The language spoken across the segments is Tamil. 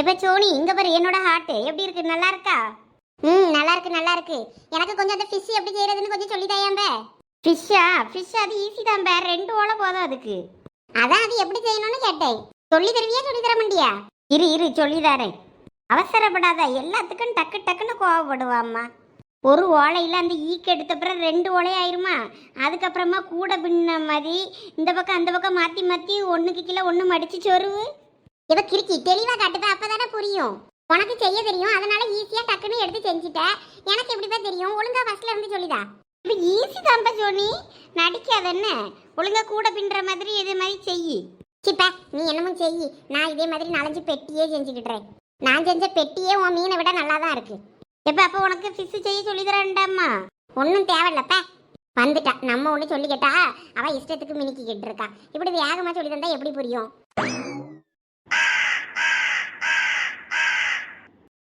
எப்ப சோனி? இங்கே பாரு என்னோட ஹார்ட்டு எப்படி இருக்கு? நல்லா இருக்கா? ம் நல்லா இருக்கு நல்லா இருக்கு. எனக்கு கொஞ்சம் அந்த ஃபிஷ் எப்படி செய்யறதுன்னு கொஞ்சம் சொல்லி தாயாம்ப ஃபிஷ்ஷா ஃபிஷ் அது ஈஸி தான் பே. ரெண்டு ஓலை போதும் அதுக்கு. அதான் அது எப்படி செய்யணும்னு கேட்டேன். சொல்லி தருவியா சொல்லி தர முடியா இரு இரு சொல்லி தரேன். அவசரப்படாத. எல்லாத்துக்கும் டக்கு டக்குன்னு கோவப்படுவாம்மா. ஒரு ஓலையில் அந்த ஈக்கு எடுத்த பிறகு ரெண்டு ஓலை ஆயிருமா? அதுக்கப்புறமா கூட பின்ன மாதிரி இந்த பக்கம் அந்த பக்கம் மாற்றி மாற்றி ஒன்றுக்கு கீழே ஒன்று மடிச்சு சொருவு. இவ கிறுக்கி தெளிவா காட்டுப்ப அப்பதானே புரியும். உனக்கு செய்ய தெரியும். அதனால ஈஸியா டக்குன்னு எடுத்து செஞ்சுட்ட. எனக்கு எப்படிப்பா தெரியும்? ஒழுங்கா ஃபர்ஸ்ட்ல இருந்து சொல்லிதா. இப்போ ஈஸி தான்ப்பா சோனி நடிக்காத என்ன? ஒழுங்கா கூட பின்னுற மாதிரி இதே மாதிரி செய். சிப்பா நீ என்னமோ செய். நான் இதே மாதிரி நாலஞ்சு பெட்டியே செஞ்சுக்கிட்டுறேன். நான் செஞ்ச பெட்டியே உன் மீனை விட நல்லா தான் இருக்கு. எப்ப அப்போ உனக்கு ஃபிஷ் செய்ய சொல்லி தரேன்டாம்மா ஒன்றும் தேவையில்லப்பா. வந்துட்டா. நம்ம ஒன்று சொல்லிக்கிட்டா. அவள் அவ இஷ்டத்துக்கு மினிக்கிக்கிட்டு இருக்கா. இப்படி வேகமா சொல்லி தந்தா எப்படி புரியும்?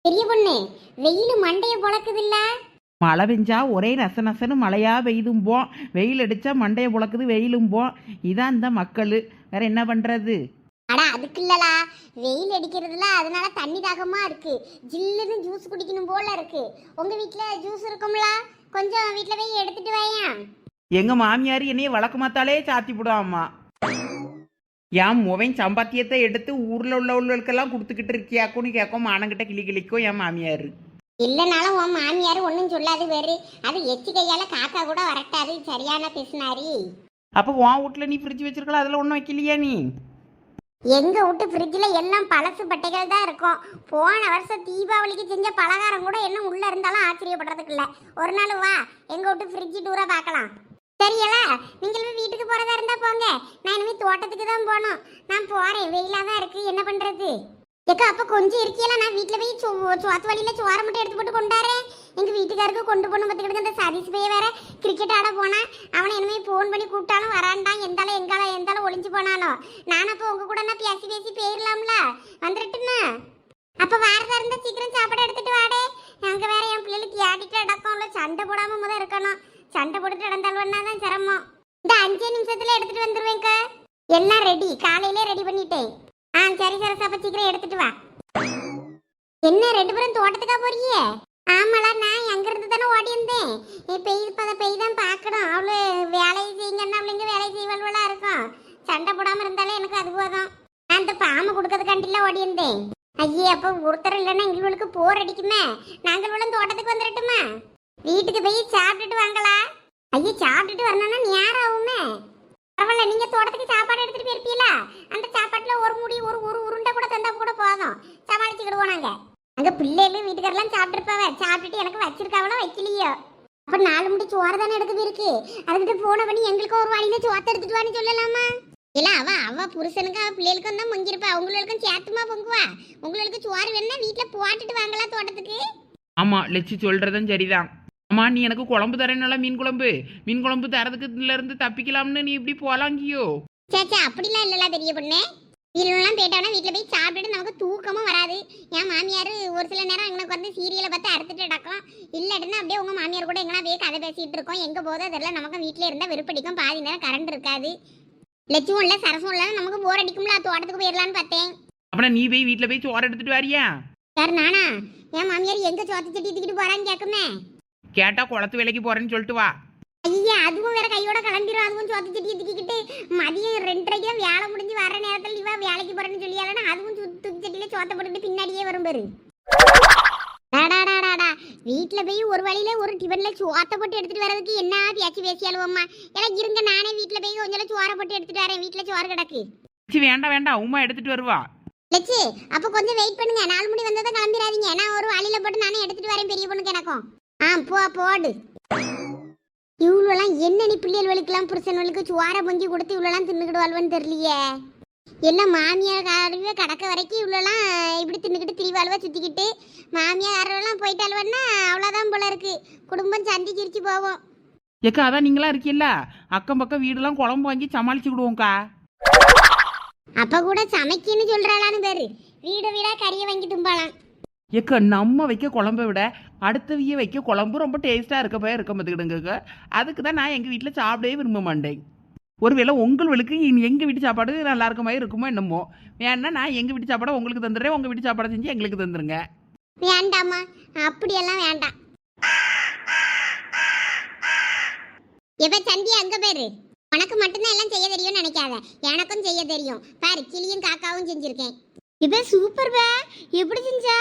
பெரிய பொண்ணு வெயில் மண்டைய பொழக்குது இல்ல மழை பெஞ்சா ஒரே நச நசன்னு மழையா பெய்தும் போம் வெயில் அடிச்சா மண்டைய புழக்குது வெயிலும் போம் இதான் இந்த மக்கள். வேற என்ன பண்றது? அடா அதுக்கு இல்லலா வெயில் அடிக்கிறதுல அதனால தண்ணி தாகமா இருக்கு. ஜில்லுன்னு ஜூஸ் குடிக்கணும் போல இருக்கு. உங்க வீட்ல ஜூஸ் இருக்கும்ல? கொஞ்சம் வீட்ல போய் எடுத்துட்டு வாயா எங்க மாமியார் என்னைய வழக்கமாத்தாலே சாத்தி போடுவாம்மா. என் முவன் சம்பாத்தியத்தை எடுத்து ஊர்ல உள்ள உள்ளவர்களுக்கெல்லாம் கொடுத்துக்கிட்டு இருக்கியாக்குன்னு கேட்கும். மானங்கிட்ட கிளி கிளிக்கும் என் மாமியார்? இல்லைனாலும் உன் மாமியார் ஒன்றும் சொல்லாது வேறு. அது எச்சி கையால காக்கா கூட வரட்டாது. சரியான பிசுனாரி. அப்போ உன் வீட்டுல நீ ஃப்ரிட்ஜ் வச்சிருக்கலாம் அதுல ஒன்றும் வைக்கலையா நீ? எங்க வீட்டு ஃப்ரிட்ஜில் எல்லாம் பழசு பட்டைகள் தான் இருக்கும். போன வருஷம் தீபாவளிக்கு செஞ்ச பலகாரம் கூட என்ன உள்ள இருந்தாலும் ஆச்சரியப்படுறதுக்கு இல்ல. ஒரு நாள் வா எங்க வீட்டு ஃப்ரிட்ஜ் டூரா பார்க்கலாம். தெரியல. நீங்களும் வீட்டுக்கு போறதா இருந்தா போங்க. நான் இனிமே தோட்டத்துக்கு தான் போகணும். நான் போறேன். வெயிலா தான் இருக்கு. என்ன பண்றது? ஏக்கா அப்ப கொஞ்சம் இருக்கியல நான் வீட்டுல போய் சோ- சோத்து வழியில சோறை மட்டும் எடுத்து போட்டு கொண்டாடுறேன் எங்க வீட்டுக்காருக்கு கொண்டு போகணும் பார்த்துக்கிட்டு அந்த சதீஷ் பைய வேற கிரிக்கெட் ஆட போனா. அவனை இனிமே ஃபோன் பண்ணி கூப்பிட்டாலும் வரான்டான். எந்தாலும் எங்காலும் எந்தாலும் ஒளிஞ்சு போனாலும். நான் அப்போ உங்க கூட நான் பேசி பேசி போயிடலாம்ல வந்துட்டுன்னா அப்ப வாரதா இருந்தா சீக்கிரம் சாப்பாடு எடுத்துட்டு வாடே. அங்க வேற என் பிள்ளைகளுக்கு ஏடிட்டு இல்லை சண்டை போடாம முத இருக்கணும். சண்டை போட்டுட்டு நடந்தாலும் தான் சிரமம். இந்த அஞ்சே நிமிஷத்துல எடுத்துட்டு வந்துருவேங்க. எல்லாம் ரெடி காலையிலே ரெடி பண்ணிட்டேன். ஆ சரி சரசா அப்ப சீக்கிரம் எடுத்துட்டு வா. என்ன ரெண்டு பேரும் தோட்டத்துக்கா போறிய ஆமாடா நான் எங்க இருந்து தானே ஓடி இருந்தேன் பெய் பத பெய் தான் பார்க்கணும். அவளு வேலையை செய்யுங்கன்னா அவளுங்க வேலை செய்வாள்வளா இருக்கும். சண்டை போடாம இருந்தாலே எனக்கு அது போதும். நான் இந்த பாம்பு கொடுக்கறதுக்காண்டில ஓடி இருந்தேன் ஐயே அப்ப ஒருத்தர் இல்லைன்னா எங்களுக்கு போர் அடிக்குமே. நாங்கள் உள்ள தோட்டத்துக்கு வந்துடட்டுமா வீட்டுக்கு போய் சாப்பிட்டுட்டு வாங்களா? ஐயோ சாப்பிட்டுட்டு வரணும்னா நேரம் ஆகுமே. பரவாயில்ல நீங்க தோட்டத்துக்கு சாப்பாடு எடுத்துட்டு போயிருப்பீங்களா? அந்த சாப்பாட்டுல ஒரு முடி ஒரு ஒரு உருண்டை கூட தந்தா கூட போதும். சமாளிச்சுக்கிடுவோம் நாங்க. அங்க பிள்ளைகளும் வீட்டுக்காரெல்லாம் சாப்பிட்டுருப்பாவ. சாப்பிட்டுட்டு எனக்கு வச்சிருக்காவளோ வைக்கலையோ. அப்ப நாலு முடி சோறு தானே எடுத்து போயிருக்கு. அதுக்கிட்ட போன பண்ணி எங்களுக்கும் ஒரு வழியில சோத்த எடுத்துட்டு வான்னு சொல்லலாமா? இல்ல அவ அவ புருஷனுக்கு அவ பிள்ளைகளுக்கும் தான் பொங்கிருப்பா அவங்களுக்கும் சேர்த்துமா பொங்குவா? உங்களுக்கு சோறு வேணும்னா வீட்டுல போட்டுட்டு வாங்களா தோட்டத்துக்கு? ஆமா லட்சி சொல்றதும் சரிதான். அம்மா நீ எனக்கு குழம்பு தரேன்னுல மீன் குழம்பு. மீன் குழம்பு தரதுக்குல இருந்து தப்பிக்கலாம்னு நீ இப்படி போலாங்கியோ? சேச்சா அப்படிலாம் இல்லல பெரிய பொண்ணு. வீட்டுலாம் போயிட்டோம்னா வீட்டில் போய் சாப்பிட்டுட்டு நமக்கு தூக்கமும் வராது. என் மாமியார் ஒரு சில நேரம் எங்களுக்கு வந்து சீரியலை பார்த்து அறுத்துட்டு நடக்கும் இல்லாட்டினா அப்படியே உங்கள் மாமியார் கூட எங்கன்னா போய் கதை பேசிகிட்டு இருக்கோம். எங்கே போதோ அதெல்லாம் நமக்கு வீட்டில் இருந்தால் வெறுப்படிக்கும். பாதி நேரம் கரண்ட் இருக்காது. லட்சுமம் இல்லை சரசம் இல்லை நமக்கு போர் அடிக்கும்ல தோட்டத்துக்கு போயிடலான்னு பார்த்தேன். அப்புறம் நீ போய் வீட்டுல போய் சோறு எடுத்துட்டு வரியா? சார் நானா? என் மாமியார் எங்கே சோத்து சட்டி தூக்கிட்டு போகிறான்னு கேட்குமே கேட்டா குளத்து வேலைக்கு போறேன்னு சொல்லிட்டு வா. ஐயா அதுவும் வேற கையோட கிளம்பிடும் அதுவும் சோத்து சட்டியை தூக்கிக்கிட்டு மதியம் ரெண்டரைக்கு தான் வேலை முடிஞ்சு வர நேரத்தில் இவ வேலைக்கு போறேன்னு சொல்லியாலன்னா அதுவும் தூக்கி சட்டியில சோத்த போட்டுட்டு பின்னாடியே வரும் பாரு. டாடாடாடாடா வீட்டில் போய் ஒரு வழியில ஒரு டிஃபன்ல சோத்த போட்டு எடுத்துட்டு வரதுக்கு என்ன பேச்சு பேசியாலுவம்மா எல்லாம் இருங்க நானே வீட்டில் போய் கொஞ்சம் சோறை போட்டு எடுத்துட்டு வரேன். வீட்டில் சோறு கிடக்கு. வேண்டாம் வேண்டாம் உமா எடுத்துட்டு வருவா. லட்சு அப்போ கொஞ்சம் வெயிட் பண்ணுங்க. நாலு மணி வந்ததை கிளம்பிடாதீங்க. நான் ஒரு வழியில போட்டு நானே எடுத்துட்டு வரேன் பெரிய பொண்ணுக்கு எனக்கும். ஆ போ போடு. இவ்வளோலாம் என்ன நீ பிள்ளைகளுக்கெல்லாம் புருஷன்களுக்கு சுவார பொங்கி கொடுத்து இவ்வளோலாம் தின்னுக்கிடுவாள்வன்னு தெரியலையே. எல்லாம் மாமியார் காரவே கடக்க வரைக்கும் இவ்வளோலாம் இப்படி தின்னுக்கிட்டு திரிவாளுவா சுற்றிக்கிட்டு மாமியாரெல்லாம் போயிட்டாளுவன்னா அவ்வளோதான் போல இருக்கு. குடும்பம் சந்தி சிரிச்சு போவோம். ஏக்கா அதான் நீங்களா இருக்கீல்ல? அக்கம் பக்கம் வீடெல்லாம் குழம்பு வாங்கி சமாளிச்சுக்கிடுவோம்க்கா அப்போ கூட சமைக்குன்னு சொல்கிறாளான்னு பேரு. வீடு வீடாக கறியை வாங்கி தும்பாலாம் ஏக்கா நம்ம வைக்க குழம்பை விட அடுத்தவிய வைக்க குழம்பு ரொம்ப டேஸ்ட்டாக இருக்க போய் இருக்க பார்த்துக்கிடுங்க அதுக்கு தான் நான் எங்கள் வீட்டில் சாப்பிடவே விரும்ப மாட்டேன். ஒருவேளை உங்களுக்கு எங்கள் வீட்டு சாப்பாடு நல்லா இருக்க மாதிரி இருக்குமோ என்னமோ. வேணா நான் எங்கள் வீட்டு சாப்பாடை உங்களுக்கு தந்துடுறேன் உங்கள் வீட்டு சாப்பாடை செஞ்சு எங்களுக்கு தந்துடுங்க வேண்டாமா அப்படியெல்லாம் வேண்டாம். எப்ப சந்தி அங்க பேரு. உனக்கு மட்டும்தான் எல்லாம் செய்ய தெரியும்னு நினைக்காத. எனக்கும் செய்ய தெரியும். பாரு கிளியும் காக்காவும் செஞ்சிருக்கேன். இப்ப சூப்பர் பே. எப்படி செஞ்சா?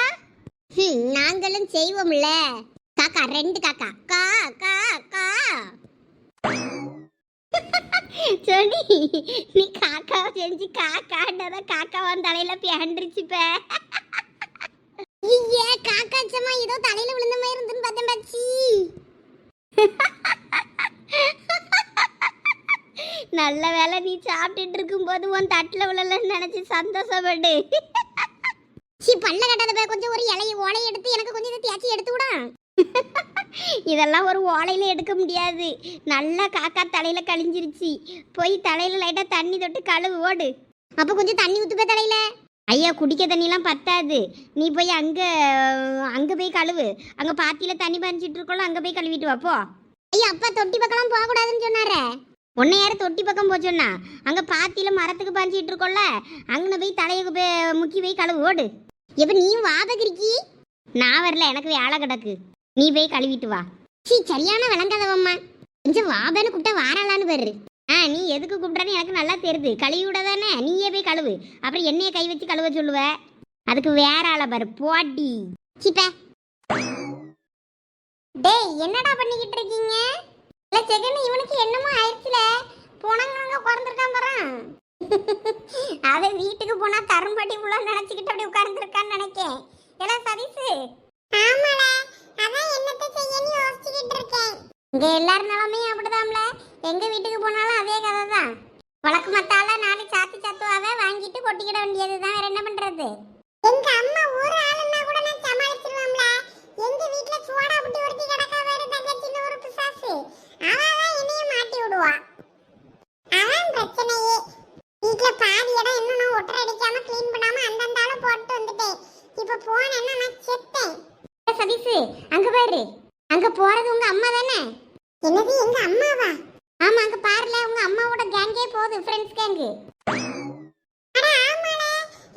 நாங்களும் செய்வோம்ல. காக்கா ரெண்டு காக்கா. கா கா கா. சொல்லி நீ காக்காவை செஞ்சு காக்கான்றத காக்காவான் தலையில பேண்டிருச்சுப்ப ஐயே காக்காச்சம்மா ஏதோ தலையில விழுந்த மாதிரி இருந்துன்னு பார்த்தேன் பாச்சி. நல்ல வேலை நீ சாப்பிட்டுட்டு இருக்கும்போது உன் தட்டில் விழலன்னு நினைச்சு சந்தோஷப்படு. சி பல்ல கட்டாத போய் கொஞ்சம் ஒரு இலையை ஓலையை எடுத்து எனக்கு கொஞ்சம் இதை தேய்ச்சி எடுத்து விடா. இதெல்லாம் ஒரு ஓலையில் எடுக்க முடியாது. நல்லா காக்கா தலையில் கழிஞ்சிருச்சு. போய் தலையில் லைட்டாக தண்ணி தொட்டு கழுவு ஓடு. அப்போ கொஞ்சம் தண்ணி ஊற்றுப்ப தலையில். ஐயா குடிக்க தண்ணிலாம் பத்தாது. நீ போய் அங்கே அங்கே போய் கழுவு. அங்கே பாத்தியில் தண்ணி பறிச்சிட்டு இருக்கோம் அங்கே போய் கழுவிட்டு வாப்போ ஐயா அப்பா தொட்டி பக்கம்லாம் போகக்கூடாதுன்னு சொன்னாரே. உன்னை யாரு தொட்டி பக்கம் போச்சோன்னா அங்கே பாத்தியில் மரத்துக்கு பறிச்சிட்டு இருக்கோம்ல அங்கே போய் தலையை போய் முக்கி போய் கழுவு ஓடு. எப்ப நீயும் வாபகிரிக்கி நான் வரல எனக்கு வேலை கிடக்கு. நீ போய் கழுவிட்டு வா. சீ சரியான விளங்காதவம்மா. கொஞ்சம் வாபன்னு கூப்பிட்டா வாராளான்னு பாரு. ஆ நீ எதுக்கு கூப்பிட்றன்னு எனக்கு நல்லா தெரியுது கழுவி விட தானே? நீயே போய் கழுவு. அப்புறம் என்னைய கை வச்சு கழுவ சொல்லுவ? அதுக்கு வேற ஆளை பாரு போட்டி சிப்ப டேய் என்னடா பண்ணிக்கிட்டு இருக்கீங்க? இல்லை செகண்ட் இவனுக்கு என்னமோ ஆயிடுச்சுல போனாங்க குறந்திருக்கான் பாறான் அவன் வீட்டுக்கு போனா கரும்பட்டி ஃபுல்லா நினைச்சுக்கிட்டு அப்படி உட்கார்ந்துருக்கான்னு நினைக்கேன். அதான் என்னத்த செய்யன்னு யோசிச்சுக்கிட்டு இருக்கேன். இங்க எல்லார் நிலமையும் அப்படிதான்ல. எங்க வீட்டுக்கு போனாலும் அதே கதை தான் வழக்கு மத்தால நாலு சாத்து சாத்துவாவே வாங்கிட்டு கொட்டிக்கிட வேண்டியதுதான். வேற என்ன பண்றது? எங்க அம்மா ஒரு ஆளுன்னா கூட நான் சமாளிச்சிருவாம்ல எங்க வீட்ல சோடா புட்டி ஒருத்தி கிடக்கா வேற தங்கச்சின்னு ஒரு பிசாசு. அவ தான் மாட்டி விடுவா அதான் பிரச்சனையே வீட்ல பாதி இடம் இன்னும் நான் ஒட்டரை அடிக்காம க்ளீன் பண்ணாம அந்தந்தால போட்டு வந்துட்டேன் இப்ப போனேன்னா நான் செத்தேன் சதீஷ் அங்க பாரு அங்க போறது உங்க அம்மா தானே என்னது எங்க அம்மாவா ஆமா அங்க பாருல உங்க அம்மாவோட கேங்கே போகுது ஃப்ரெண்ட்ஸ் கேங்கு அட ஆமால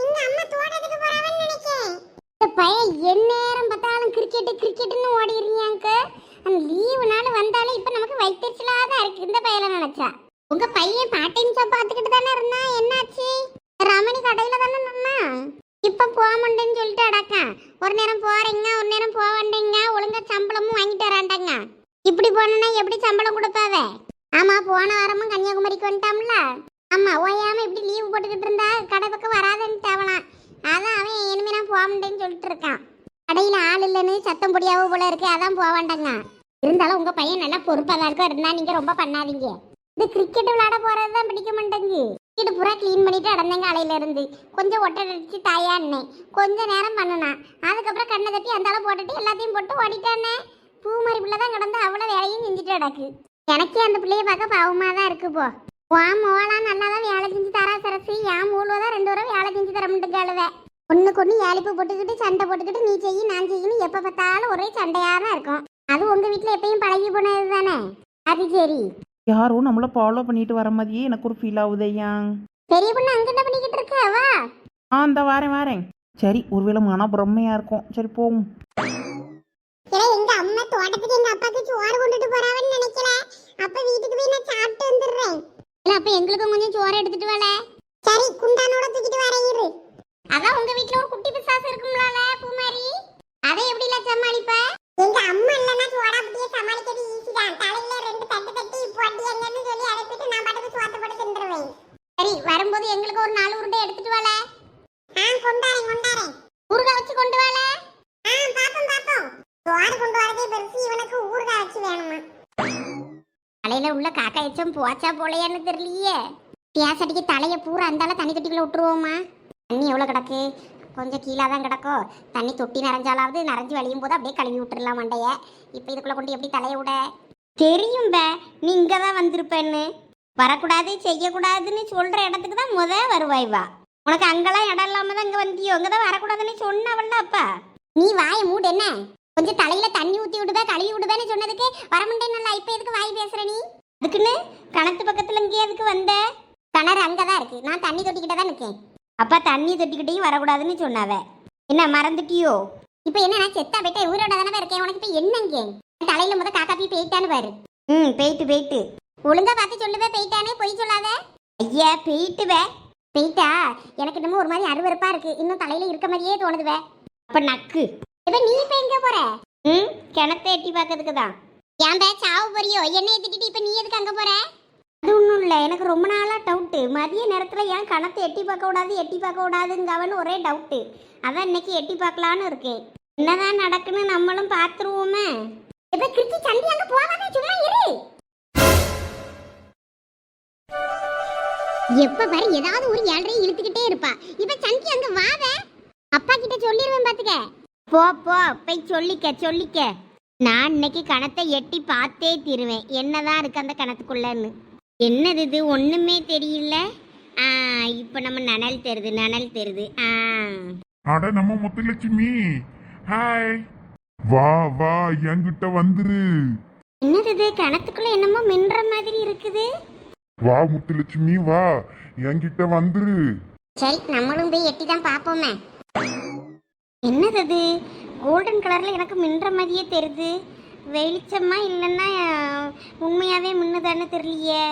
எங்க அம்மா தோட்டத்துக்கு போறாவன்னு நினைக்கேன் இந்த பையன் எந்நேரம் பார்த்தாலும் கிரிக்கெட் கிரிக்கெட்னு ஓடிடுறியாங்க அந்த லீவு நாள் வந்தாலே இப்ப நமக்கு வைத்தறிச்சலா தான் இருக்கு இந்த நினைச்சா. உங்க பையன் பார்ட் டைம் ஜாப் பார்த்துக்கிட்டு தானே இருந்தா? என்னாச்சு? ரமணி கடையில தானே நின்னா? இப்ப போக மாட்டேன்னு சொல்லிட்டு அடக்கா. ஒரு நேரம் போறீங்க ஒரு நேரம் போக வேண்டீங்க. ஒழுங்கா சம்பளமும் வாங்கிட்டு வராண்டாங்க. இப்படி போனா எப்படி சம்பளம் கொடுப்பாவ? ஆமா போன வாரமும் கன்னியாகுமரிக்கு வந்துட்டாம்ல. ஆமா ஓயாம இப்படி லீவு போட்டுக்கிட்டு இருந்தா கடை பக்கம் வராதுன்னு தேவலாம் அதான் அவன் இனிமே நான் போக மாட்டேன்னு சொல்லிட்டு இருக்கான். கடையில ஆள் இல்லைன்னு சத்தம் பொடியாவோ போல இருக்கு அதான் போக வேண்டாங்க. இருந்தாலும் உங்க பையன் நல்லா பொறுப்பாக தான் இருக்கும் இருந்தா நீங்க ரொம்ப பண்ணாதீங்க. இது கிரிக்கெட் விளையாட போறது தான் பிடிக்க மாட்டேங்கு வீடு பூரா க்ளீன் பண்ணிட்டு அடந்தேங்க அலையில இருந்து. கொஞ்சம் ஒட்டை அடிச்சு தாயான்னேன் கொஞ்ச நேரம் பண்ணுனான் அதுக்கப்புறம் கண்ணை தட்டி அந்த போட்டுட்டு எல்லாத்தையும் போட்டு ஓடிட்டானே. பூ மாதிரி பிள்ளை தான் கிடந்து அவ்வளோ வேலையும் செஞ்சுட்டு கிடக்கு. எனக்கே அந்த பிள்ளைய பார்க்க பாவமாக தான் இருக்கு போ. வாம் மோலாம் நல்லா தான் வேலை செஞ்சு தரா சரசு. என் மூலவ தான் ரெண்டு வரும் வேலை செஞ்சு தர மாட்டேங்காளுவ ஒன்றுக்கு ஒன்று ஏழிப்பு போட்டுக்கிட்டு சண்டை போட்டுக்கிட்டு நீ செய்யி நான் செய்யணும் எப்போ பார்த்தாலும் ஒரே சண்டையாக தான் இருக்கும். அது உங்கள் வீட்டில் எப்பயும் பழகி போனது தானே அது சரி. யாரோ நம்மளை ஃபாலோ பண்ணிட்டு வர மாதிரியே எனக்கு ஒரு ஃபீல் ஆகுதையா பெரிய பொண்ணு அங்க என்ன பண்ணிக்கிட்டு இருக்க? வா. ஆ இந்த வாரேன் வாரேன். சரி ஒருவேளை மன பிரம்மையா இருக்கும். சரி போகும் ஏன்னா எங்க அம்மா தோட்டத்துக்கு எங்க அப்பாக்கு சோறு கொண்டுட்டு போறாவன்னு நினைக்கல. அப்ப வீட்டுக்கு போய் நான் சாப்பிட்டு வந்துடுறேன். இல்ல அப்ப எங்களுக்கும் கொஞ்சம் சோறு எடுத்துட்டு வாழ சரி குண்டானோட தூக்கிட்டு வரேன் இரு. அதான் உங்க வீட்ல ஒரு குட்டி பிசாசு இருக்கும்லால பூமாரி. அதை எப்படி இல்ல சமாளிப்ப? எங்க அம்மா இல்லனா சோடா புட்டிய சமாளிக்கிறது ஈஸி தான். தலையில ரெண்டு தட்டு தட்டி போட்டி எங்கன்னு சொல்லி அழைப்பிட்டு நான் பாட்டுக்கு சோத்த போட்டு தின்றுவேன் சரி வரும்போது எங்களுக்கு ஒரு நாலு உருண்டை எடுத்துட்டு வாழ ஆ கொண்டாரேன் கொண்டாரேன் ஊறுகாய் வச்சு கொண்டு வாழ ஆ பாப்போம் பாப்போம். சோறு கொண்டு வரதே பெருசு இவனுக்கு ஊறுகாய் வச்சு வேணுமா? தலையில உள்ள காக்கா எச்சம் போச்சா போலையான்னு தெரியலையே. பியாசடிக்கு தலையை பூரா அந்தால தண்ணி தொட்டிக்குள்ள விட்டுருவோமா? தண்ணி எவ்வளோ கிடக்கு? கொஞ்சம் கீழே தான் கிடக்கோ தண்ணி தொட்டி நிறைஞ்சாலாவது நிறைஞ்சு வழியும் போது அப்படியே கழுவி விட்டுறலாம் மண்டைய. இப்போ இதுக்குள்ள கொண்டு எப்படி தலைய விட? தெரியும் பே நீ இங்கே தான் வந்திருப்பேன்னு. வரக்கூடாது செய்யக்கூடாதுன்னு சொல்கிற இடத்துக்கு தான் முத வருவாய் வா. உனக்கு அங்கெல்லாம் இடம் இல்லாம தான் இங்கே வந்தியோ? அங்கே தான் வரக்கூடாதுன்னு சொன்னவள்ல அப்பா. நீ வாய மூடு என்ன? கொஞ்சம் தலையில தண்ணி ஊத்தி விடுதா கழுவி விடுதான்னு சொன்னதுக்கு வரமுண்டேன்னு இப்ப எதுக்கு வாய் பேசுற நீ? அதுக்குன்னு கணத்து பக்கத்துல இங்கே எதுக்கு வந்த? கிணறு அங்கதான் இருக்கு. நான் தண்ணி தொட்டிக்கிட்ட தான் இருக்கேன் அப்பா தண்ணி தொட்டிக்கிட்டையும் வரக்கூடாதுன்னு சொன்னாவ. என்ன மறந்துட்டியோ? இப்போ என்ன நான் செத்தா போயிட்டே ஊரோட தானே இருக்கேன். உனக்கு இப்போ என்னங்க? தலையில முத காக்கா போய் போயிட்டான்னு பாரு. ம் போயிட்டு போயிட்டு. ஒழுங்கா பார்த்து சொல்லுவே போயிட்டானே பொய் சொல்லாத. ஐயா போயிட்டுவே போயிட்டா? எனக்கு என்னமோ ஒரு மாதிரி அருவருப்பா இருக்கு. இன்னும் தலையில இருக்க மாதிரியே தோணுதுவே அப்ப நக்கு. இப்ப நீ இப்ப எங்க போற? ம் கிணத்தை எட்டி பார்க்கறதுக்கு தான். ஏன் பே சாவு போறியோ? என்னைய திட்டிட்டு இப்ப நீ எதுக்கு அங்க போற? அது ஒன்றும் இல்லை. எனக்கு ரொம்ப நாளாக டவுட்டு மதிய நேரத்தில் ஏன் கணத்தை எட்டி பார்க்க கூடாது எட்டி பார்க்க கூடாதுங்கவன்னு ஒரே டவுட்டு அதான் இன்னைக்கு எட்டி பார்க்கலான்னு இருக்கேன். என்னதான் நடக்குன்னு நம்மளும் பார்த்துருவோமே. இப்போ கிருத்தி சண்டி அங்கே போகாதே சும்மா இரு. எப்போ பாரு ஏதாவது ஒரு ஏழரை இழுத்துக்கிட்டே இருப்பா. இப்போ சந்தி அங்கே வாவ. அப்பா கிட்ட சொல்லிடுவேன் பார்த்துக்க போ போ போய் சொல்லிக்க சொல்லிக்க. நான் இன்னைக்கு கணத்தை எட்டி பார்த்தே தீருவேன். என்னதான் இருக்கு அந்த கணத்துக்குள்ளன்னு. என்னது இது? ஒண்ணுமே தெரியல. ஆ இப்போ நம்ம நனல் தெரிது நனல் தெரிது. ஆ. அட நம்ம முத்துலட்சுமி. ஹாய் வா வா என்கிட்ட வந்துரு. என்னது இது? கணத்துக்குள்ள என்னமோ மின்ற மாதிரி இருக்குது. வா முத்துலட்சுமி வா. என்கிட்ட வந்துரு. சரி நம்மளும் போய் எட்டி தான் பார்ப்போமே என்னது அது கோல்டன் கலர்ல எனக்கு மின்ற மாதிரியே தெரியுது வெளிச்சமா இல்லைன்னா உண்மையாவே மின்னுதான்னு தெரியலையே.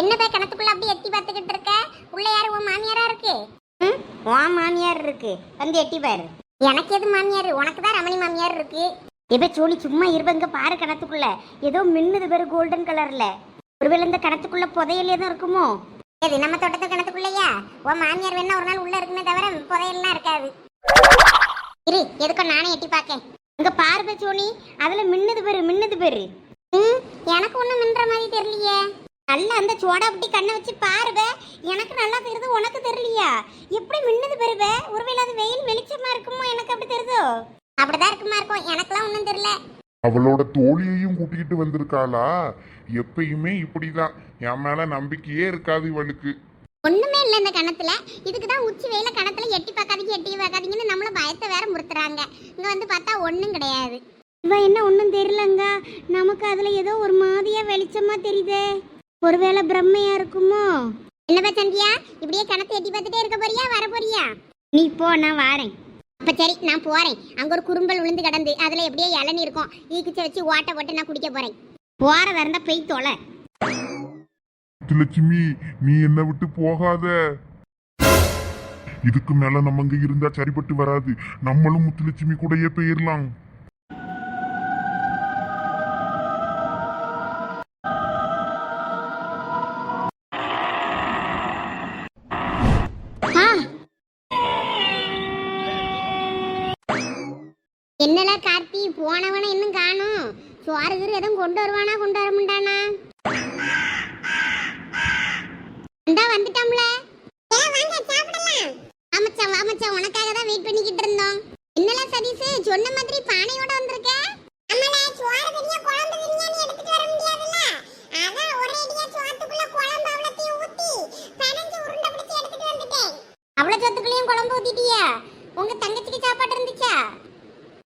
என்னப்பா கணத்துக்குள்ள அப்படி எட்டி பார்த்துக்கிட்டு இருக்க? உள்ள யாரு? உன் மாமியாரா இருக்கு? ம்? உன் மாமியார் இருக்கு. வந்து எட்டி பாரு. எனக்கு எது மாமியார்? உனக்கு தான் ரமணி மாமியார் இருக்கு. எப்ப சோழி சும்மா இருப்பங்க பாரு கணத்துக்குள்ள. ஏதோ மின்னுது பேரு கோல்டன் கலர்ல ஒருவேளை இந்த கணத்துக்குள்ள புதையல் எதுவும் இருக்குமோ? இது நம்ம தோட்டத்து கிணத்துக்குள்ளயா? உன் மாமியார் வேணா ஒரு நாள் உள்ள இருக்குமே தவிர புதையல்லாம் இருக்காது. இரு எதுக்கோ நானே எட்டி பார்க்கேன். இங்க பாருப சோனி. அதுல மின்னுது பேரு மின்னுது பேரு. ம் எனக்கு ஒண்ணும் மின்ற மாதிரி தெரியலையே. நல்லா அந்த சோடா புட்டி கண்ணை வச்சு பாருப எனக்கு நல்லா தெரியுது உனக்கு தெரியலையா? எப்படி மின்னுது பெறுவ ஒருவேளை அது வெயில் வெளிச்சமா இருக்குமோ? எனக்கு அப்படி தெரியுதோ? அப்படிதான் இருக்குமா இருக்கும். எனக்கெல்லாம் ஒண்ணும் தெரியல. அவளோட தோழியையும் கூட்டிக்கிட்டு வந்திருக்காளா? எப்பயுமே இப்படிதான். என் மேல நம்பிக்கையே இருக்காது இவளுக்கு. ஒண்ணுமே இல்ல இந்த கணத்துல. இதுக்கு தான் உச்சி வெயில கணத்துல எட்டி பார்க்காதீங்க எட்டி பார்க்காதீங்கன்னு நம்மள பயத்தை வேற முறுத்துறாங்க. இங்க வந்து பார்த்தா ஒண்ணும் கிடையாது. இவ என்ன ஒண்ணும் தெரியலங்க? நமக்கு அதுல ஏதோ ஒரு மாதிரியா வெளிச்சமா தெரியுதே. ஒருவேளை பிரம்மையா இருக்குமோ? என்னப்பா சந்தியா இப்படியே கணத்தை எட்டி பார்த்துட்டே இருக்க போறியா? வர போறியா? நீ போ நான் வாரேன். அப்ப சரி நான் போறேன். அங்க ஒரு குறும்பல் விழுந்து கிடந்து அதுல எப்படியே இளநீ இருக்கும். ஈக்கிச்ச வச்சு ஓட்ட போட்டு நான் குடிக்க போறேன். போற வரந்தா போய் தொலை. முத்துலட்சுமி நீ என்ன விட்டு போகாத. இதுக்கு மேல நம்ம இங்க இருந்தா சரிப்பட்டு வராது. நம்மளும் முத்துலட்சுமி கூடயே போயிடலாம் எதுவும் கொண்டு வருவானா கொண்டு வர முண்டானா அண்டா வந்துட்டோம்ல. ஆமச்சா அமைச்சா உனக்காக தான் வெயிட் பண்ணிக்கிட்டு இருந்தோம். என்னல சதீஷ்? சொன்ன மாதிரி பானையோட வந்திருக்க அம்மல சோறு பெரிய குழம்பு பிரியாணி எடுத்துட்டு வர முடியாதுல்ல அதான் ஒரேடியா சோத்துக்குள்ள குழம்பு அவ்வளத்தையும் ஊத்தி பனஞ்சு உருண்டை பிடிச்சு எடுத்துட்டு வந்துட்டேன் அவ்வளவு சத்துக்குள்ளேயும் குழம்பு ஊத்திட்டியா உங்க தங்கச்சிக்கு சாப்பாடு இருந்துச்சா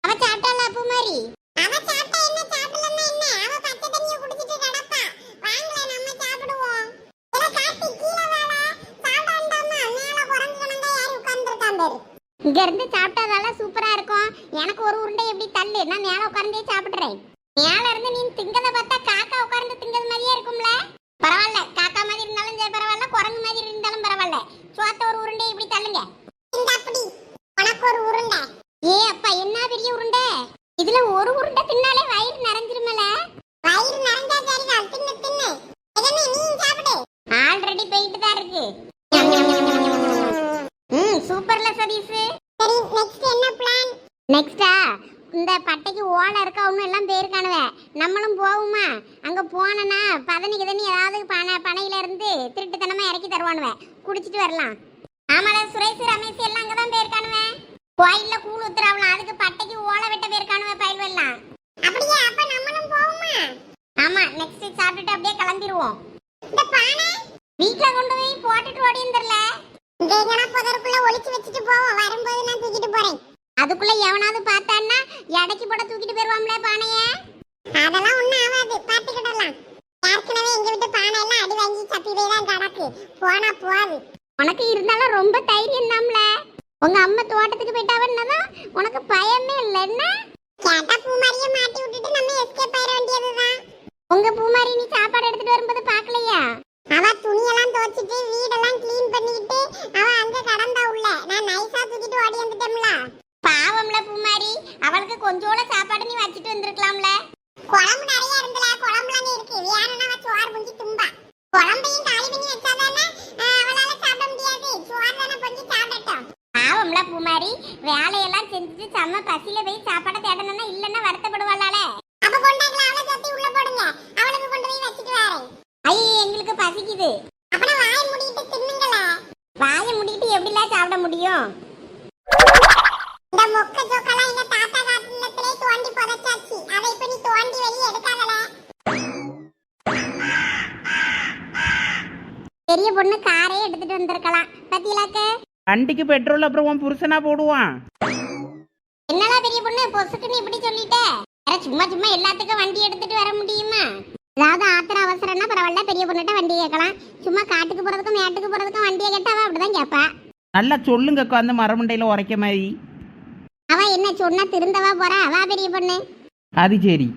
அவ சாப்பிட்டாளா அப்போ மாதிரி அவ சாப்பிட்டா என்ன சாப்பிடலன்னா என்ன அவ பச்சை தண்ணிய குடிச்சிட்டு கிடப்பா வாங்கல நம்ம சாப்பிடுவோம் இத காட்டி கீழ வாடா சாப்பிடாண்டாமா மேல குரங்கு கணங்க யாரி உட்கார்ந்திருக்கான் பாரு இங்க இருந்து சாப்பிட்டதால சூப்பரா இருக்கும் எனக்கு ஒரு உருண்டை எப்படி தள்ளு நான் மேல உட்கார்ந்தே சாப்பிடுறேன். மேல இருந்து நீ திங்கத பார்த்தா காக்கா உட்கார்ந்து திங்கது மாதிரியே இருக்கும்ல? பரவாயில்ல காக்கா மாதிரி இருந்தாலும் சரி பரவாயில்ல குரங்கு மாதிரி இருந்தாலும் பரவாயில்ல. சோத்த ஒரு உருண்டை இப்படி தள்ளுங்க. இந்த அப்படி உனக்கு ஒரு உருண்டை. ஏ அப்பா என்ன பெரிய உருண்டை? இதுல ஒரு உருண்டை தின்னாலே வயிறு நிறைஞ்சிருமல? வயிறு நிறைஞ்சா சரிதான் தின்னு தின்னு. எதமே நீ சாப்பிடு. ஆல்ரெடி போயிட்டு தான் இருக்கு. ம் சூப்பர்ல சதீஷ். சரி நெக்ஸ்ட் என்ன பிளான் நெக்ஸ்டா இந்த பட்டைக்கு ஓலை இருக்கா? ஒன்றும் எல்லாம் போயிருக்கானுவே. நம்மளும் போவோமா? அங்கே போனனா பதனி கிதனி ஏதாவது பண பனையில இருந்து திருட்டுத்தனமா இறக்கி தருவானுவே. குடிச்சிட்டு வரலாம். ஆமால சுரேஷ் ரமேஷ் எல்லாம் அங்கதான் போயிருக்கானுவே. கோயில்ல கூழ் ஊத்துறாவலாம் அதுக்கு பட்டைக்கு ஓலை வெட்ட போயிருக்கானுவ பயில்வெல்லாம். அப்படியே அப்ப நம்மளும் போவோமா? ஆமா நெக்ஸ்ட் சாப்பிட்டுட்டு அப்படியே கிளம்பிடுவோம் இந்த பானை வீட்ல கொண்டு போய் போட்டுட்டு ஓடிந்துடல இந்த எங்கன்னா புதருக்குள்ள ஒழிச்சு வச்சுட்டு போவோம். வரும்போது நான் தூக்கிட்டு போறேன். அதுக்குள்ள எவனாவது பார்த்தான்னா எடைக்கு போட தூக்கிட்டு போயிருவாம்ல பானைய? அதெல்லாம் ஒண்ணும் ஆகாது. பாத்துக்கிடலாம் ஏற்கனவே எங்க வீட்டு பானை எல்லாம் அடி வாங்கி சப்பி போய் தான் கிடக்கு. போனா போகுது உனக்கு இருந்தாலும் ரொம்ப தைரியம் தான்ல. உங்க அம்மா தோட்டத்துக்கு போயிட்டாவன்னா உனக்கு பயமே இல்ல என்ன? கேட்டா பூமாரிய மாட்டி விட்டுட்டு நம்ம எஸ்கேப் ஆயிட வேண்டியதுதான். உங்க பூமாரி நீ சாப்பாடு எடுத்துட்டு வரும்போது பாக்கலையா அவ துணியெல்லாம் துவைச்சிட்டு வீடெல்லாம் க்ளீன் பண்ணிக்கிட்டு அவ அங்க கடந்தா உள்ள. நான் நைஸா தூக்கிட்டு ஓடி வந்துட்டேன்ல பாவம்ல பூமாரி. அவளுக்கு கொஞ்சோட சாப்பாடு நீ வச்சிட்டு வந்திருக்கலாம்ல. குழம்பு நிறைய இருந்தல குழம்புல நீ இருக்கு வேணும்னா அவ சோறு பொங்கி தும்பா குழம்பையும் காலி பண்ணி வச்சாதானே அஹ், அவளால சாப்பிட முடியாது சோறு தானே பொங்கி சாப்பிடட்டும் பாவம்ல பூமாரி வேலையெல்லாம் செஞ்சுட்டு செம்ம பசியில போய் சாப்பாடை தேடணும்னா இல்லன்னா வருத்தப்படுவாளால அப்ப கொண்டாங்களா அவளை சேர்த்து உள்ள போடுங்க அவளுக்கு கொண்டு போய் வச்சுட்டு வரேன் ஐயே எங்களுக்கு பசிக்குது அப்பனா வாயை மூடிட்டு தின்னுங்களே வாயை மூடிட்டு எப்படிலாம் சாப்பிட முடியும் இந்த மொக்க சொக்கெல்லாம் எங்க தாத்தா காலத்திலே தோண்டி புதைச்சாச்சு அதை இப்ப நீ தோண்டி வெளியே எடுக்காதல பெரிய பொண்ணு காரே எடுத்துட்டு வந்திருக்கலாம். பத்தியிலாக்க வண்டிக்கு பெட்ரோல் அப்புறம் உன் புருஷனா போடுவான். என்னடா பெரிய பொண்ணு பொசுக்குன்னு இப்படி சொல்லிட்ட? வேற சும்மா சும்மா எல்லாத்துக்கும் வண்டி எடுத்துட்டு வர முடியுமா? ஏதாவது ஆத்திர அவசரம்னா பரவாயில்ல பெரிய பொண்ணுகிட்ட வண்டி கேட்கலாம். சும்மா காட்டுக்கு போறதுக்கும் மேட்டுக்கு போறதுக்கும் வண்டியை கேட்டா அவ அப்படிதான் கேட்பா. நல்லா சொல்லுங்கக்கா அந்த மரமண்டையில் உரைக்க மாதிரி. அவ என்ன சொன்னா திருந்தவா போறா? அவ பெரிய பொண்ணு. அது சரி.